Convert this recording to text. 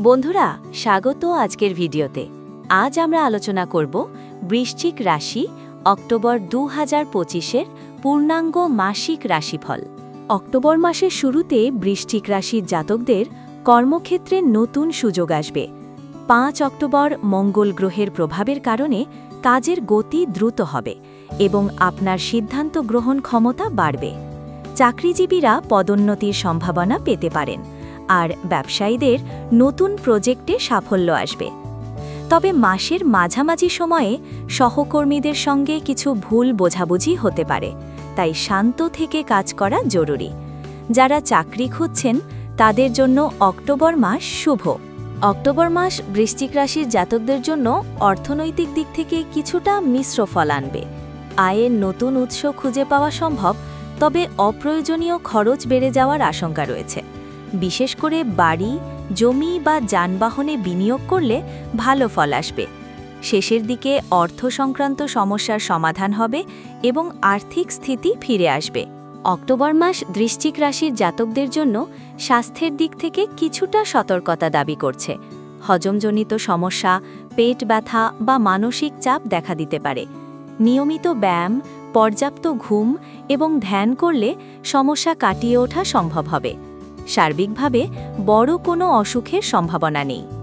বন্ধুরা, স্বাগত আজকের ভিডিওতে। আজ আমরা আলোচনা করব বৃশ্চিক রাশি অক্টোবর দু হাজার পঁচিশের পূর্ণাঙ্গ মাসিক রাশিফল। অক্টোবর মাসের শুরুতে বৃশ্চিক রাশির জাতকদের কর্মক্ষেত্রে নতুন সুযোগ আসবে। পাঁচ অক্টোবর মঙ্গল গ্রহের প্রভাবের কারণে কাজের গতি দ্রুত হবে এবং আপনার সিদ্ধান্ত গ্রহণ ক্ষমতা বাড়বে। চাকরিজীবীরা পদোন্নতির সম্ভাবনা পেতে পারেন। আর ব্যবসায়ীদের নতুন প্রজেক্টে সাফল্য আসবে। তবে মাসের মাঝামাঝি সময়ে সহকর্মীদের সঙ্গে কিছু ভুল বোঝাবুঝি হতে পারে, তাই শান্ত থেকে কাজ করা জরুরি। যারা চাকরি খুঁজছেন, তাদের জন্য অক্টোবর মাস শুভ। অক্টোবর মাস বৃশ্চিক রাশির জাতকদের জন্য অর্থনৈতিক দিক থেকে কিছুটা মিশ্র ফল আনবে। আয়ের নতুন উৎস খুঁজে পাওয়া সম্ভব, তবে অপ্রয়োজনীয় খরচ বেড়ে যাওয়ার আশঙ্কা রয়েছে। বিশেষ করে বাড়ি, জমি বা যানবাহনে বিনিয়োগ করলে ভালো ফল আসবে। শেষের দিকে অর্থ সংক্রান্ত সমস্যার সমাধান হবে এবং আর্থিক স্থিতি ফিরে আসবে। অক্টোবর মাস বৃশ্চিক রাশির জাতকদের জন্য স্বাস্থ্যের দিক থেকে কিছুটা সতর্কতা দাবি করছে। হজমজনিত সমস্যা, পেট ব্যথা বা মানসিক চাপ দেখা দিতে পারে। নিয়মিত ব্যায়াম, পর্যাপ্ত ঘুম এবং ধ্যান করলে সমস্যা কাটিয়ে ওঠা সম্ভব হবে। সার্বিকভাবে বড় কোনো অসুখের সম্ভাবনা নেই।